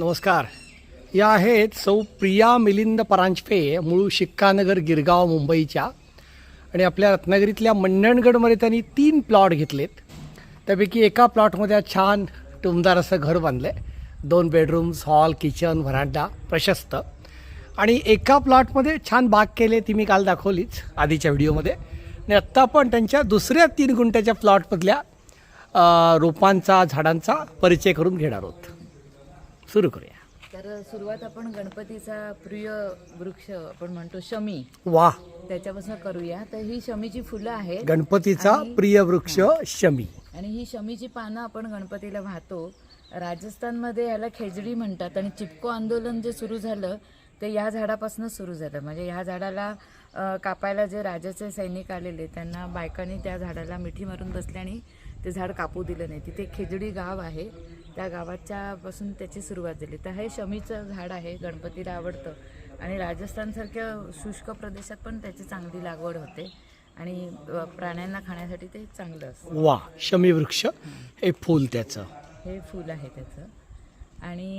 नमस्कार. या आहेत सौ प्रिया मिलिंद परांजपे मूळ शिक्कानगर गिरगाव मुंबईच्या. आणि आपल्या रत्नागिरीतल्या मंडणगडमध्ये त्यांनी तीन प्लॉट घेतलेत. त्यापैकी एका प्लॉटमध्ये छान टुमदार असं घर बांधलं आहे दोन बेडरूम्स हॉल किचन व्हरांडा प्रशस्त. आणि एका प्लॉटमध्ये छान बाग केले ती मी काल दाखवलीच आधीच्या व्हिडिओमध्ये. आणि आत्ता पण त्यांच्या दुसऱ्या तीन गुंठ्याच्या प्लॉटमधल्या रोपांचा झाडांचा परिचय करून घेणार आहोत. सुरू करूया. तर सुरुवात आपण गणपतीचा प्रिय वृक्ष आपण म्हणतो शमी वा. त्याच्यापासून करूया. तर ही शमीची फुलं आहेत. गणपतीचा आणि- प्रिय वृक्ष शमी. आणि ही शमीची पानं आपण गणपतीला वाहतो. राजस्थानमध्ये याला खेजडी म्हणतात आणि चिपको आंदोलन जे सुरू झालं ते या झाडापासून सुरू झालं. म्हणजे ह्या झाडाला अ, कापायला जे राजाचे सैनिक आलेले त्यांना बायकांनी त्या झाडाला मिठी मारून बसले आणि ते झाड कापू दिलं नाही. तिथे खेजडी गाव आहे. त्या गावाच्या पासून त्याची सुरुवात झाली. तर हे शमीचं झाड आहे गणपतीला आवडतं. आणि राजस्थानसारख्या शुष्क प्रदेशात पण त्याची चांगली लागवड होते. आणि प्राण्यांना खाण्यासाठी ते चांगलं असतं. वा शमी वृक्ष हे फूल त्याचं. हे फूल आहे त्याचं. आणि